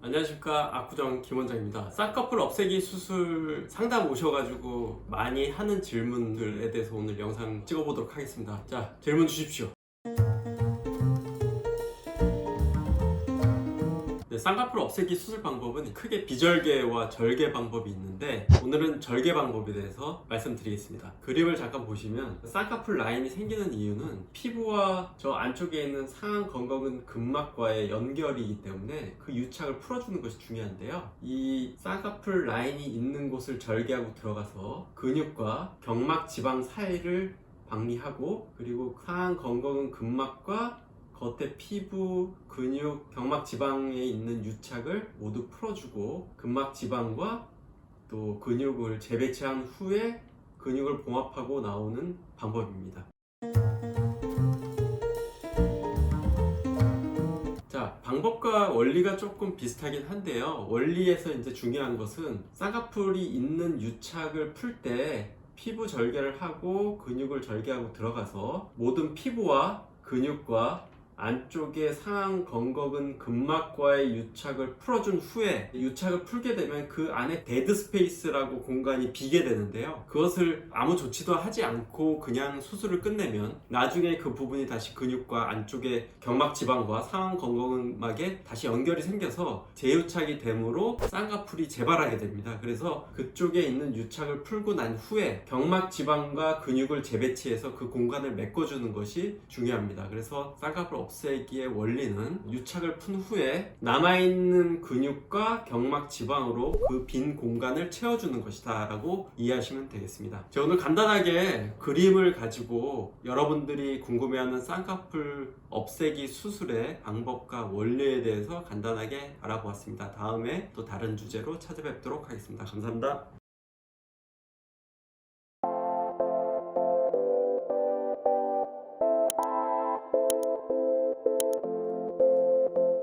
안녕하십니까. 아쿠정 김원장입니다. 쌍꺼풀 없애기 수술 상담 오셔가지고 많이 하는 질문들에 대해서 오늘 영상 찍어보도록 하겠습니다. 자 질문 주십시오 쌍꺼풀 없애기 수술 방법은 크게 비절개와 절개 방법이 있는데 오늘은 절개 방법에 대해서 말씀드리겠습니다. 그림을 잠깐 보시면 쌍꺼풀 라인이 생기는 이유는 피부와 저 안쪽에 있는 상안 건강은 근막과의 연결이기 때문에 그 유착을 풀어주는 것이 중요한데요. 이 쌍꺼풀 라인이 있는 곳을 절개하고 들어가서 근육과 경막 지방 사이를 박리하고 그리고 상안 건강은 근막과 겉에 피부, 근육, 경막 지방에 있는 유착을 모두 풀어주고 근막 지방과 또 근육을 재배치한 후에 근육을 봉합하고 나오는 방법입니다. 자, 방법과 원리가 조금 비슷하긴 한데요. 원리에서 이제 중요한 것은 쌍꺼풀이 있는 유착을 풀때 피부 절개를 하고 근육을 절개하고 들어가서 모든 피부와 근육과 안쪽에 상안 건거근 근막과의 유착을 풀어준 후에 유착을 풀게 되면 그 안에 데드 스페이스라고 공간이 비게 되는데요. 그것을 아무 조치도 하지 않고 그냥 수술을 끝내면 나중에 그 부분이 다시 근육과 안쪽에 경막 지방과 상안 건거근막에 다시 연결이 생겨서 재유착이 되므로 쌍꺼풀이 재발하게 됩니다. 그래서 그쪽에 있는 유착을 풀고 난 후에 경막 지방과 근육을 재배치해서 그 공간을 메꿔주는 것이 중요합니다. 그래서 쌍꺼풀 없애기의 원리는 유착을 푼 후에 남아있는 근육과 경막 지방으로 그 빈 공간을 채워주는 것이다 라고 이해하시면 되겠습니다. 제가 오늘 간단하게 그림을 가지고 여러분들이 궁금해하는 쌍꺼풀 없애기 수술의 방법과 원리에 대해서 간단하게 알아보았습니다. 다음에 또 다른 주제로 찾아뵙도록 하겠습니다. 감사합니다